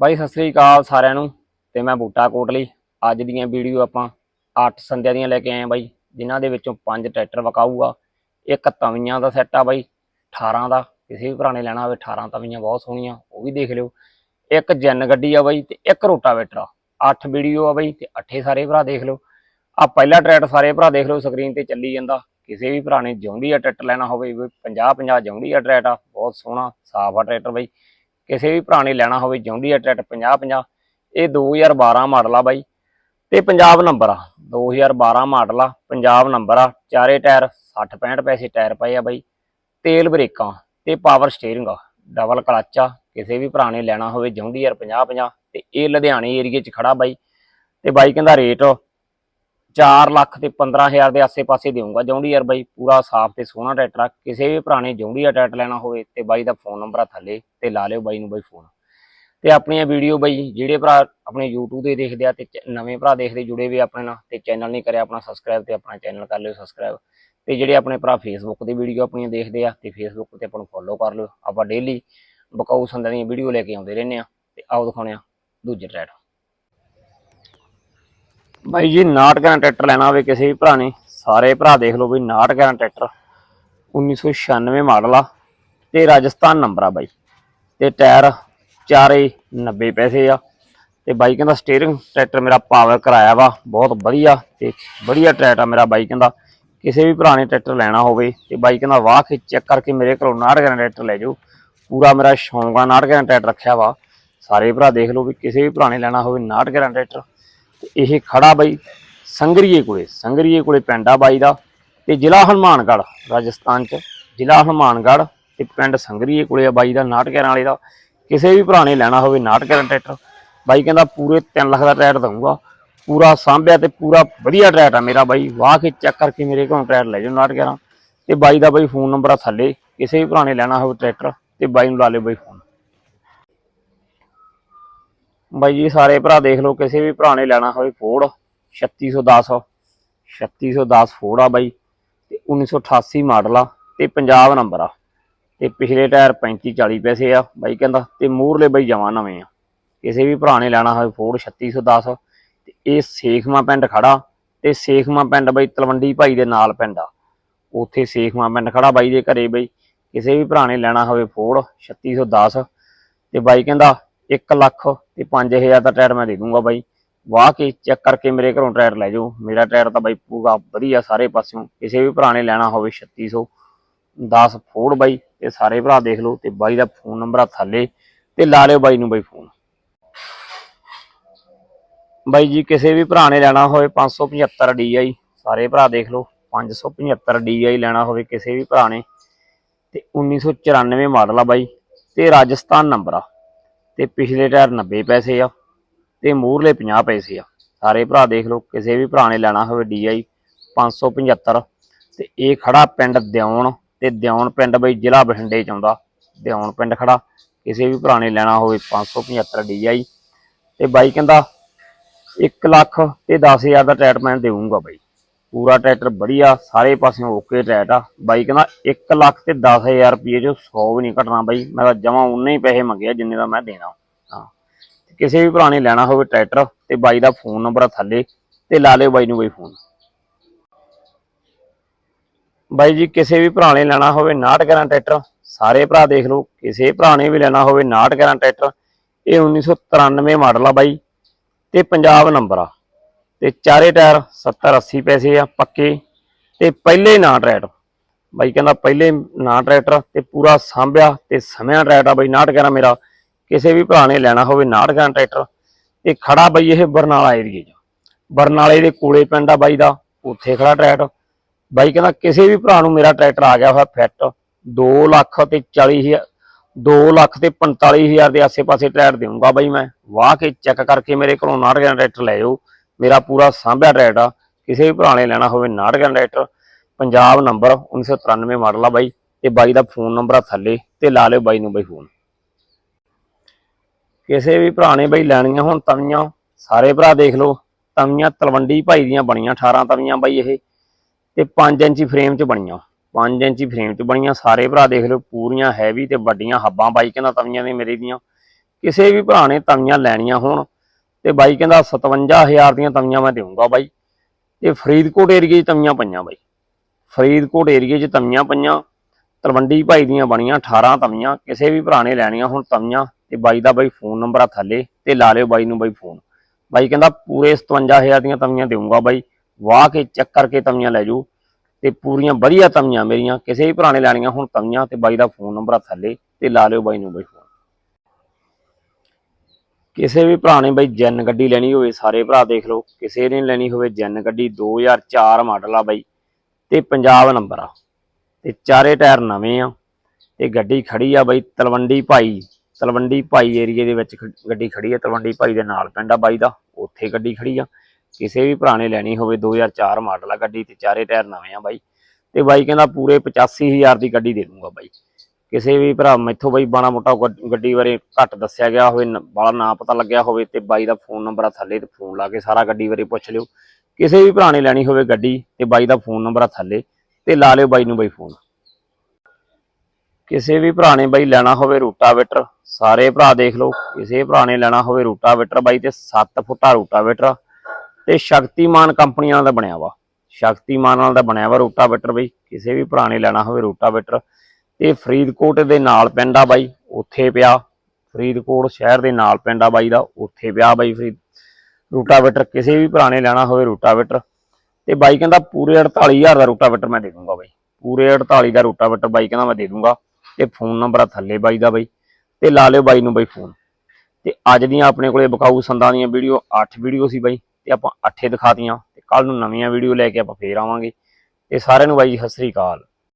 ਬਾਈ, ਸਤਿ ਸ੍ਰੀ ਅਕਾਲ ਸਾਰਿਆਂ ਨੂੰ ਤੇ ਮੈਂ ਬੂਟਾ ਕੋਟਲੀ। ਅੱਜ ਦੀਆਂ ਵੀਡੀਓ ਆਪਾਂ 8 ਸੰਧਿਆ ਦੀਆਂ ਲੈ ਕੇ ਆਏ ਆ ਬਾਈ, ਜਿਨ੍ਹਾਂ ਦੇ ਵਿੱਚੋਂ 5 ਟਰੈਕਟਰ ਵਿਕਾਊਗਾ, ਇੱਕ ਤਵੀਆਂ ਦਾ ਸੈੱਟ ਆ ਬਾਈ 18 ਦਾ, ਕਿਸੇ ਵੀ ਭਰਾ ਨੇ ਲੈਣਾ ਹੋਵੇ 18 ਤਵੀਆਂ ਬਹੁਤ ਸੋਹਣੀਆਂ, ਉਹ ਵੀ ਦੇਖ ਲਿਓ। ਇੱਕ ਜੈਨ ਗੱਡੀ ਆ ਬਾਈ ਤੇ ਇੱਕ ਰੋਟਾਵੇਟਰ ਆ। 8 ਵੀਡੀਓ ਆ ਬਾਈ ਤੇ 8 ਸਾਰੇ ਭਰਾ ਦੇਖ ਲਓ। ਆ ਪਹਿਲਾ ਟਰੈਕਟਰ ਸਾਰੇ ਭਰਾ ਦੇਖ ਲਓ, ਸਕਰੀਨ ਤੇ ਚੱਲੀ ਜਾਂਦਾ। ਕਿਸੇ ਵੀ ਭਰਾ ਨੇ ਜਿਉਂਦੀ ਆ ਟਰੈਕਟਰ ਲੈਣਾ ਹੋਵੇ 50 50 ਜਿਉਂਦੀ ਆ ਟਰੈਕਟਰ ਬਹੁਤ ਸੋਹਣਾ, ਸਾਫ਼ ਆ ਟਰੈਕਟਰ ਬਾਈ। ਕਿਸੇ ਵੀ ਭਰਾ ਨੇ ਲੈਣਾ ਹੋਵੇ, ਜਿਉਂਦੀ ਆ ਟਰੈਕਟਰ 50 50 ਇਹ 2012 ਮਾਡਲ ਆ ਬਾਈ। ਤੇ ਪੰਜਾਬ ਨੰਬਰ ਆ 2012 ਮਾਡਲ ਆ, ਪੰਜਾਬ ਨੰਬਰ ਆ, ਚਾਰੇ ਟਾਇਰ 60 65 ਪੈਸੇ ਟਾਇਰ ਪਏ ਆ ਬਾਈ। ਤੇਲ ਬ੍ਰੇਕਾਂ ਤੇ ਪਾਵਰ ਸਟੀਅਰਿੰਗ ਆ, ਡਬਲ ਕਲੱਚ ਆ, ਕਿਸੇ ਵੀ ਭਰਾ ਨੇ ਲੈਣਾ ਹੋਵੇ, ਜਿਉਂਦੀ ਯਾਰ 50 50 ਤੇ ਇਹ ਲੁਧਿਆਣੇ ਏਰੀਏ 'ਚ ਖੜਾ ਬਾਈ। ਤੇ ਬਾਈ ਕਹਿੰਦਾ ਰੇਟ 4 ਲੱਖ ਤੇ 15000 ਦੇ ਆਸੇ-ਪਾਸੇ ਦੇਊਂਗਾ। ਜੌਂਡੀ ਯਾਰ ਬਾਈ ਪੂਰਾ ਸਾਫ਼ ਤੇ ਸੋਹਣਾ ਟਰੈਕਟਰ ਆ। ਕਿਸੇ ਵੀ ਭਰਾ ਨੇ ਜੌਂਡੀ ਯਾਰ ਟਰੈਕਟਰ ਲੈਣਾ ਹੋਵੇ ਤੇ ਬਾਈ ਦਾ ਫੋਨ ਨੰਬਰ ਆ ਥੱਲੇ ਤੇ ਲਾ ਲਿਓ ਬਾਈ ਨੂੰ ਬਾਈ ਫੋਨ। ਤੇ ਆਪਣੀਆਂ ਵੀਡੀਓ ਬਾਈ, ਜਿਹੜੇ ਭਰਾ ਆਪਣੇ YouTube ਤੇ ਦੇਖਦੇ ਆ ਤੇ ਚ- ਨਵੇਂ ਭਰਾ ਦੇਖਦੇ ਜੁੜੇ ਵੀ ਆਪਣੇ ਨਾਲ ਤੇ ਚੈਨਲ ਨਹੀਂ ਕਰਿਆ ਆਪਣਾ ਸਬਸਕ੍ਰਾਈਬ ਤੇ ਆਪਣਾ ਚੈਨਲ ਕਰ ਲਿਓ ਸਬਸਕ੍ਰਾਈਬ ਤੇ ਜਿਹੜੇ ਆਪਣੇ ਭਰਾ Facebook ਤੇ ਵੀਡੀਓ ਆਪਣੀਆਂ ਦੇਖਦੇ ਆ ਤੇ Facebook ਤੇ ਆਪਾਂ ਨੂੰ ਫੋਲੋ ਕਰ ਲਿਓ। ਆਪਾਂ ਡੇਲੀ ਬਕਾਊ ਸੰਦਾਂ ਦੀਆਂ ਵੀਡੀਓ ਲੈ ਕੇ ਆਉਂਦੇ ਰਹਿੰਦੇ ਆ ਤੇ ਆਓ ਦਿਖਾਉਣੇ ਆ ਦੂਜੇ ਟਰੈਕਟਰ। ਬਾਈ ਜੀ 69 ਟਰੈਕਟਰ ਲੈਣਾ ਹੋਵੇ ਕਿਸੇ ਵੀ ਭਰਾ ਨੇ, ਸਾਰੇ ਭਰਾ ਦੇਖ ਲਓ ਬਈ 69 ਟਰੈਕਟਰ। 1996 ਮਾਡਲ ਆ ਤੇ ਰਾਜਸਥਾਨ ਨੰਬਰ ਆ ਬਾਈ। ਤੇ ਟਾਇਰ ਚਾਰੇ 90 ਪੈਸੇ ਆ। ਤੇ ਬਾਈ ਕਹਿੰਦਾ ਸਟੀਅਰਿੰਗ ਟਰੈਕਟਰ ਮੇਰਾ ਪਾਵਰ ਕਰਾਇਆ ਵਾ, ਬਹੁਤ ਵਧੀਆ ਤੇ ਵਧੀਆ ਟਰੈਕਟਰ ਆ ਮੇਰਾ ਬਾਈ ਕਹਿੰਦਾ। ਕਿਸੇ ਵੀ ਭਰਾ ਨੇ ਟਰੈਕਟਰ ਲੈਣਾ ਹੋਵੇ ਤੇ ਬਾਈ ਕਹਿੰਦਾ ਵਾਹ ਕੇ ਚੈੱਕ ਕਰਕੇ ਮੇਰੇ ਕੋਲੋਂ 69 ਟਰੈਕਟਰ ਲੈ ਜਾਓ। ਪੂਰਾ ਮੇਰਾ ਸ਼ੌਂਕ ਆ 69 ਟਰੈਕਟਰ ਰੱਖਿਆ ਵਾ। ਸਾਰੇ ਭਰਾ ਦੇਖ ਲਓ ਵੀ ਕਿਸੇ ਵੀ ਭਰਾ ਨੇ ਲੈਣਾ ਹੋਵੇ 69 ਟਰੈਕਟਰ। ਤੇ ਇਹ ਖੜਾ ਬਾਈ, ਸੰਗਰੀਏ ਕੋਲੇ ਸੰਗਰੀਏ ਕੋਲੇ ਪਿੰਡ ਆ ਬਾਈ ਦਾ ਤੇ ਜ਼ਿਲ੍ਹਾ ਹਨੂਮਾਨਗੜ੍ਹ, ਰਾਜਸਥਾਨ ਚ। ਜ਼ਿਲ੍ਹਾ ਹਨੂਮਾਨਗੜ੍ਹ ਤੇ ਪਿੰਡ ਸੰਗਰੀਏ ਕੋਲੇ ਆ ਬਾਈ ਦਾ ਨਾਟਕਰਾਂ ਵਾਲੇ ਦਾ। ਕਿਸੇ ਵੀ ਭਰਾ ਨੇ ਲੈਣਾ ਹੋਵੇ ਨਾਟਕਰਾਂ ਟਰੈਕਟਰ। ਬਾਈ ਕਹਿੰਦਾ ਪੂਰੇ 3 ਲੱਖ ਦਾ ਟਰੈਕਟਰ ਦਊਂਗਾ। ਪੂਰਾ ਸਾਂਭਿਆ ਤੇ ਪੂਰਾ ਵਧੀਆ ਟਰੈਕਟਰ ਆ ਮੇਰਾ ਬਾਈ। ਵਾਹ ਕੇ ਚੈੱਕ ਕਰਕੇ ਮੇਰੇ ਕੋਲੋਂ ਟਰੈਕਟਰ ਲੈ ਜਾਓ ਨਾਟਕਰਾਂ ਤੇ ਬਾਈ ਦਾ ਬਾਈ ਫੋਨ ਨੰਬਰ ਆ ਥੱਲੇ। ਕਿਸੇ ਵੀ ਭਰਾ ਨੇ ਲੈਣਾ ਹੋਵੇ ਟਰੈਕਟਰ ਤੇ ਬਾਈ ਨੂੰ ਲਾ ਲਿਓ ਬਾਈ ਫੋਨ ਬਾਈ ਜੀ, ਸਾਰੇ ਭਰਾ ਦੇਖ ਲਓ, ਕਿਸੇ ਵੀ ਭਰਾ ਨੇ ਲੈਣਾ ਹੋਵੇ ਫੋਰਡ 3610 3610 ਫੋੜ ਆ ਬਾਈ, ਤੇ 1988 ਮਾਡਲ ਆ, ਤੇ ਪੰਜਾਬ ਨੰਬਰ ਆ। ਤੇ ਪਿਛਲੇ ਟਾਇਰ 35 40 ਪੈਸੇ ਆ, ਬਾਈ ਕਹਿੰਦਾ, ਤੇ ਮੂਹਰਲੇ ਬਾਈ ਜਮਾ ਨਵੇਂ ਆ। ਕਿਸੇ ਵੀ ਭਰਾ ਨੇ ਲੈਣਾ ਹੋਵੇ ਫੋਰਡ 3610 ਤੇ ਇਹ ਸੇਖਮਾ ਪਿੰਡ ਖੜਾ, ਤੇ ਸੇਖਮਾ ਪਿੰਡ ਬਾਈ ਤਲਵੰਡੀ ਭਾਈ ਦੇ ਨਾਲ ਪਿੰਡ ਆ। ਉੱਥੇ ਸੇਖਮਾ ਪਿੰਡ ਖੜਾ ਬਾਈ ਦੇ ਘਰੇ ਬਾਈ, ਕਿਸੇ ਵੀ ਭਰਾ ਨੇ ਲੈਣਾ ਹੋਵੇ ਫੋਰਡ 3610 ਤੇ ਬਾਈ ਕਹਿੰਦਾ 1 ਲੱਖ ਤੇ 5000 ਦਾ ਟਾਇਰ ਮੈਂ ਦੇ ਦੂੰਗਾ ਬਾਈ। ਵਾਹ, ਕੇ ਚੈੱਕ ਕਰਕੇ ਮੇਰੇ ਘਰੋਂ ਟਾਇਰ ਲੈ ਜਾਓ। ਮੇਰਾ ਟਾਇਰ ਤਾਂ ਬਾਈ ਪੂਰਾ ਵਧੀਆ ਸਾਰੇ ਪਾਸਿਓਂ। ਕਿਸੇ ਵੀ ਭਰਾ ਨੇ ਲੈਣਾ ਹੋਵੇ 3610 ਫੋੜ ਬਾਈ ਤੇ ਸਾਰੇ ਭਰਾ ਦੇਖ ਲਓ ਤੇ ਬਾਈ ਦਾ ਫੋਨ ਨੰਬਰ ਆ ਥੱਲੇ ਤੇ ਲਾ ਲਿਓ ਬਾਈ ਨੂੰ ਬਾਈ ਫੋਨ ਬਾਈ ਜੀ, ਕਿਸੇ ਵੀ ਭਰਾ ਨੇ ਲੈਣਾ ਹੋਵੇ 575 DI ਸਾਰੇ ਭਰਾ ਦੇਖ ਲਓ 575 DI ਲੈਣਾ ਹੋਵੇ ਕਿਸੇ ਵੀ ਭਰਾ ਨੇ। ਤੇ 1994 ਮਾਡਲ ਆ ਬਾਈ ਤੇ ਰਾਜਸਥਾਨ ਨੰਬਰ ਆ। ਤੇ ਪਿਛਲੇ ਟਾਇਰ 90 ਪੈਸੇ ਆ, ਤੇ ਮੂਹਰਲੇ 50 ਪੈਸੇ ਆ। ਸਾਰੇ ਭਰਾ ਦੇਖ ਲਓ, ਕਿਸੇ ਵੀ ਭਰਾ ਨੇ ਲੈਣਾ ਹੋਵੇ DI 575 ਤੇ ਇਹ ਖੜਾ ਪਿੰਡ ਦਿਉਣ ਤੇ ਦਿਉਣ ਪਿੰਡ ਬਈ ਜ਼ਿਲ੍ਹਾ ਬਠਿੰਡੇ ਚ ਆਉਂਦਾ। ਦਿਉਣ ਪਿੰਡ ਖੜਾ, ਕਿਸੇ ਵੀ ਭਰਾ ਨੇ ਲੈਣਾ ਹੋਵੇ 575 DI ਤੇ ਬਾਈ ਕਹਿੰਦਾ 1 ਲੱਖ ਤੇ 10000 ਦਾ ਟਰੈਕਟ ਮੈਂ ਦੇਵਾਂਗਾ ਬਾਈ। ਪੂਰਾ ਟਰੈਕਟਰ ਵਧੀਆ, ਸਾਰੇ ਪਾਸਿਓਂ ਓਕੇ ਟਰੈਟ ਆ। ਬਾਈ ਕਹਿੰਦਾ 1 ਲੱਖ ਤੇ 10000 ਰੁਪਏ ਜੋ 100 ਵੀ ਨਹੀਂ ਘਟਣਾ ਬਾਈ। ਮੈਂ ਤਾਂ ਜਮਾ ਉਨੇ ਹੀ ਪੈਸੇ ਮੰਗਿਆ ਜਿੰਨੇ ਦਾ ਮੈਂ ਦੇਣਾ। ਹਾਂ। ਕਿਸੇ ਵੀ ਭਰਾ ਨੇ ਲੈਣਾ ਹੋਵੇ ਟਰੈਕਟਰ, ਤੇ ਬਾਈ ਦਾ ਫੋਨ ਨੰਬਰ ਆ ਥੱਲੇ, ਤੇ ਲਾ ਲਿਓ ਬਾਈ ਨੂੰ ਬਾਈ ਫੋਨ ਬਾਈ ਜੀ, ਕਿਸੇ ਵੀ ਭਰਾ ਨੇ ਲੈਣਾ ਹੋਵੇ 69 ਟਰੈਕਟਰ, ਸਾਰੇ ਭਰਾ ਦੇਖ ਲਓ। ਕਿਸੇ ਭਰਾ ਨੇ ਵੀ ਲੈਣਾ ਹੋਵੇ 69 ਟਰੈਕਟਰ, ਇਹ 1993 ਮਾਡਲ ਆ ਬਾਈ, ਤੇ ਪੰਜਾਬ ਨੰਬਰ ਆ। ਤੇ ਚਾਰੇ ਟਾਇਰ 70 80 ਪੈਸੇ ਆ ਪੱਕੇ ਤੇ ਪਹਿਲੇ ਨਾ ਟਰੈਟ ਬਾਈ ਕਹਿੰਦਾ ਪਹਿਲੇ ਨਾ ਟਰੈਕਟਰ ਤੇ ਪੂਰਾ ਸਾਂਭਿਆ ਤੇ ਸਮਿਆ ਟਰੈਕਟਰ ਆ ਬਾਈ 69 ਮੇਰਾ। ਕਿਸੇ ਵੀ ਭਰਾ ਨੇ ਲੈਣਾ ਹੋਵੇ 69 ਟਰੈਕਟਰ। ਤੇ ਖੜਾ ਬਾਈ ਇਹ ਬਰਨਾਲਾ ਏਰੀਏ 'ਚ। ਬਰਨਾਲੇ ਦੇ ਕੋਲੇ ਪਿੰਡ ਆ ਬਾਈ ਦਾ, ਉੱਥੇ ਖੜਾ ਟਰੈਕਟਰ। ਬਾਈ ਕਹਿੰਦਾ ਕਿਸੇ ਵੀ ਭਰਾ ਨੂੰ ਮੇਰਾ ਟਰੈਕਟਰ ਆ ਗਿਆ ਹੋਇਆ ਫਿੱਟ। 2 ਲੱਖ ਤੇ 40 ਹਜ਼ਾਰ 2 ਲੱਖ ਤੇ 45000 ਦੇ ਆਸੇ-ਪਾਸੇ ਟਰੈਕਟਰ ਦੇਵਾਂਗਾ ਬਾਈ ਮੈਂ। ਵਾਹ ਕੇ ਚੈੱਕ ਕਰਕੇ ਮੇਰੇ ਕੋਲੋਂ 69 ਟਰੈਕਟਰ ਲੈ ਜਾਓ ਮੇਰਾ ਪੂਰਾ ਸਾਂਭਿਆ ਟਰੈਕਟਰ ਆ, ਕਿਸੇ ਵੀ ਭਰਾ ਨੇ ਲੈਣਾ ਹੋਵੇ 69 ਟਰੈਕਟਰ ਪੰਜਾਬ ਨੰਬਰ 1993 ਮਾਡਲ ਆ ਬਾਈ, ਤੇ ਬਾਈ ਦਾ ਫੋਨ ਨੰਬਰ ਆ ਥੱਲੇ, ਤੇ ਲਾ ਲਿਓ ਬਾਈ ਨੂੰ ਬਾਈ ਫੋਨ ਕਿਸੇ ਵੀ ਭਰਾ ਨੇ ਬਾਈ ਲੈਣੀਆਂ ਹੁਣ ਤਵੀਆਂ, ਸਾਰੇ ਭਰਾ ਦੇਖ ਲਓ, ਤਵੀਆਂ ਤਲਵੰਡੀ ਭਾਈ ਦੀਆਂ ਬਣੀਆਂ 18 ਤਵੀਆਂ ਬਾਈ ਇਹ, ਤੇ 5 ਇੰਚੀ ਫਰੇਮ 'ਚ ਬਣੀਆਂ 5 ਇੰਚੀ ਫਰੇਮ 'ਚ ਬਣੀਆਂ, ਸਾਰੇ ਭਰਾ ਦੇਖ ਲਓ, ਪੂਰੀਆਂ ਹੈਵੀ ਤੇ ਵੱਡੀਆਂ ਹੱਬਾਂ ਬਾਈ ਕਹਿੰਦਾ ਤਵੀਆਂ ਨੇ ਮੇਰੇ ਦੀਆਂ। ਕਿਸੇ ਵੀ ਭਰਾ ਨੇ ਤਵੀਆਂ ਲੈਣੀਆਂ ਹੋਣ ਤੇ ਬਾਈ ਕਹਿੰਦਾ 57000 ਦੀਆਂ ਤਵੀਆਂ ਮੈਂ ਦੇਵਾਂਗਾ ਬਾਈ। ਤੇ ਫਰੀਦਕੋਟ ਏਰੀਏ 'ਚ ਤਵੀਆਂ ਪਈਆਂ ਬਾਈ। ਫਰੀਦਕੋਟ ਏਰੀਏ 'ਚ ਤਵੀਆਂ ਪਈਆਂ, ਤਲਵੰਡੀ ਭਾਈ ਦੀਆਂ ਬਣੀਆਂ 18 ਤਵੀਆਂ, ਕਿਸੇ ਵੀ ਭਰਾ ਨੇ ਲੈਣੀਆਂ ਹੁਣ ਤਵੀਆਂ, ਤੇ ਬਾਈ ਦਾ ਬਾਈ ਫੋਨ ਨੰਬਰ ਆ ਥੱਲੇ, ਤੇ ਲਾ ਲਿਓ ਬਾਈ ਨੂੰ ਬਾਈ ਫੋਨ। ਬਾਈ ਕਹਿੰਦਾ ਪੂਰੇ 57000 ਦੀਆਂ ਤਵੀਆਂ ਦੇਵਾਂਗਾ ਬਾਈ। ਵਾਹ ਕੇ ਚੈੱਕ ਕਰਕੇ ਤਵੀਆਂ ਲੈ ਜਾਓ, ਤੇ ਪੂਰੀਆਂ ਵਧੀਆ ਤਵੀਆਂ ਮੇਰੀਆਂ, ਕਿਸੇ ਵੀ ਭਰਾ ਨੇ ਲੈਣੀਆਂ ਹੁਣ ਤਵੀਆਂ, ਤੇ ਬਾਈ ਦਾ ਫੋਨ ਨੰਬਰ ਆ ਥੱਲੇ, ਤੇ ਲਾ ਲਿਓ ਬਾਈ ਨੂੰ ਬਾਈ ਫੋਨ। ਕਿਸੇ ਵੀ ਭਰਾ ਨੇ ਬਈ ਜੈਨ ਗੱਡੀ ਲੈਣੀ ਹੋਵੇ, ਸਾਰੇ ਭਰਾ ਦੇਖ ਲਓ, ਕਿਸੇ ਨੇ ਲੈਣੀ ਹੋਵੇ ਜੈਨ ਗੱਡੀ 2004 ਮਾਡਲ ਆ ਬਾਈ, ਤੇ ਪੰਜਾਬ ਨੰਬਰ ਆ। ਤੇ ਚਾਰੇ ਟਾਇਰ ਨਵੇਂ ਆ, ਤੇ ਗੱਡੀ ਖੜੀ ਆ ਬਾਈ ਤਲਵੰਡੀ ਭਾਈ ਤਲਵੰਡੀ ਭਾਈ ਏਰੀਏ ਦੇ ਵਿੱਚ ਖ- ਗੱਡੀ ਖੜੀ ਆ ਤਲਵੰਡੀ ਭਾਈ ਦੇ ਨਾਲ ਪਿੰਡ ਆ ਬਾਈ ਦਾ, ਉੱਥੇ ਗੱਡੀ ਖੜੀ ਆ। ਕਿਸੇ ਵੀ ਭਰਾ ਨੇ ਲੈਣੀ ਹੋਵੇ 2004 ਮਾਡਲ ਆ ਗੱਡੀ, ਤੇ ਚਾਰੇ ਟਾਇਰ ਨਵੇਂ ਆ ਬਾਈ, ਤੇ ਬਾਈ ਕਹਿੰਦਾ ਪੂਰੇ 85000 ਦੀ ਗੱਡੀ ਦੇ ਦੂੰਗਾ ਬਾਈ। ਕਿਸੇ ਵੀ ਭਰਾ ਮੈਥੋਂ ਬਾਈ ਬਾਣਾ ਮੋਟਾ ਗੱਡੀ ਬਾਰੇ ਘੱਟ ਦੱਸਿਆ ਗਿਆ ਹੋਵੇ ਬਾਲਾ ਨਾ ਪਤਾ ਲੱਗਿਆ ਹੋਵੇ ਤੇ ਬਾਈ ਦਾ ਫੋਨ ਨੰਬਰ ਆ ਥੱਲੇ ਤੇ ਫੋਨ ਲਾ ਕੇ ਸਾਰਾ ਗੱਡੀ ਬਾਰੇ ਪੁੱਛ ਲਿਓ। ਕਿਸੇ ਵੀ ਭਰਾ ਨੇ ਲੈਣੀ ਹੋਵੇ ਗੱਡੀ ਤੇ ਬਾਈ ਦਾ ਫੋਨ ਨੰਬਰ ਆ ਥੱਲੇ ਤੇ ਲਾ ਲਿਓ ਬਾਈ ਨੂੰ ਬਾਈ ਫੋਨ। ਕਿਸੇ ਵੀ ਭਰਾ ਨੇ ਬਾਈ ਲੈਣਾ ਹੋਵੇ ਰੂਟਾਵੇਟਰ, ਸਾਰੇ ਭਰਾ ਦੇਖ ਲਓ, ਕਿਸੇ ਭਰਾ ਨੇ ਲੈਣਾ ਹੋਵੇ ਰੂਟਾਵੇਟਰ ਬਾਈ ਤੇ 7 ਫੁੱਟਾ ਰੂਟਾਵੇਟਰ ਤੇ ਸ਼ਕਤੀਮਾਨ ਕੰਪਨੀ ਨਾਲ ਦਾ ਬਣਿਆ ਵਾ। ਸ਼ਕਤੀਮਾਨ ਨਾਲ ਦਾ ਬਣਿਆ ਵਾ ਰੂਟਾਵੇਟਰ ਬਾਈ, ਕਿਸੇ ਵੀ ਭਰਾ ਨੇ ਲੈਣਾ ਹੋਵੇ ਰੂਟਾਵੇਟਰ ਤੇ ਫਰੀਦਕੋਟ ਦੇ ਨਾਲ ਪਿੰਡ ਆ ਬਾਈ, ਉੱਥੇ ਪਿਆ। ਫਰੀਦਕੋਟ ਸ਼ਹਿਰ ਦੇ ਨਾਲ ਪਿੰਡ ਆ ਬਾਈ ਦਾ, ਉੱਥੇ ਪਿਆ ਬਾਈ ਫਰੀਦ ਰੂਟਾਵੇਟਰ, ਕਿਸੇ ਵੀ ਭਰਾ ਨੇ ਲੈਣਾ ਹੋਵੇ ਰੂਟਾਵੇਟਰ। ਤੇ ਬਾਈ ਕਹਿੰਦਾ ਪੂਰੇ 48000 ਦਾ ਰੂਟਾਵੇਟਰ ਮੈਂ ਦੇ ਦੂੰਗਾ ਬਾਈ। ਪੂਰੇ 48 ਦਾ ਰੂਟਾਵੇਟਰ ਬਾਈ ਕਹਿੰਦਾ ਮੈਂ ਦੇ ਦੂੰਗਾ। ਤੇ ਫੋਨ ਨੰਬਰ ਆ ਥੱਲੇ ਬਾਈ ਦਾ ਬਾਈ। ਤੇ ਲਾ ਲਿਓ ਬਾਈ ਨੂੰ ਬਾਈ ਫੋਨ। ਤੇ ਅੱਜ ਦੀਆਂ ਆਪਣੇ ਕੋਲੇ ਬਕਾਊ ਸੰਦਾਂ ਦੀਆਂ ਵੀਡੀਓ 8 ਵੀਡੀਓ ਸੀ ਬਾਈ। ਤੇ ਆਪਾਂ 8 ਦਿਖਾਤੀਆਂ ਤੇ ਕੱਲ ਨੂੰ ਨਵੀਆਂ ਵੀਡੀਓ ਲੈ ਕੇ ਆਪਾਂ ਫੇਰ ਆਵਾਂਗੇ। ਤੇ ਸਾਰਿਆਂ ਨੂੰ ਬਾਈ ਜੀ ਸਤਿ ਸ੍ਰੀ ਅਕਾਲ।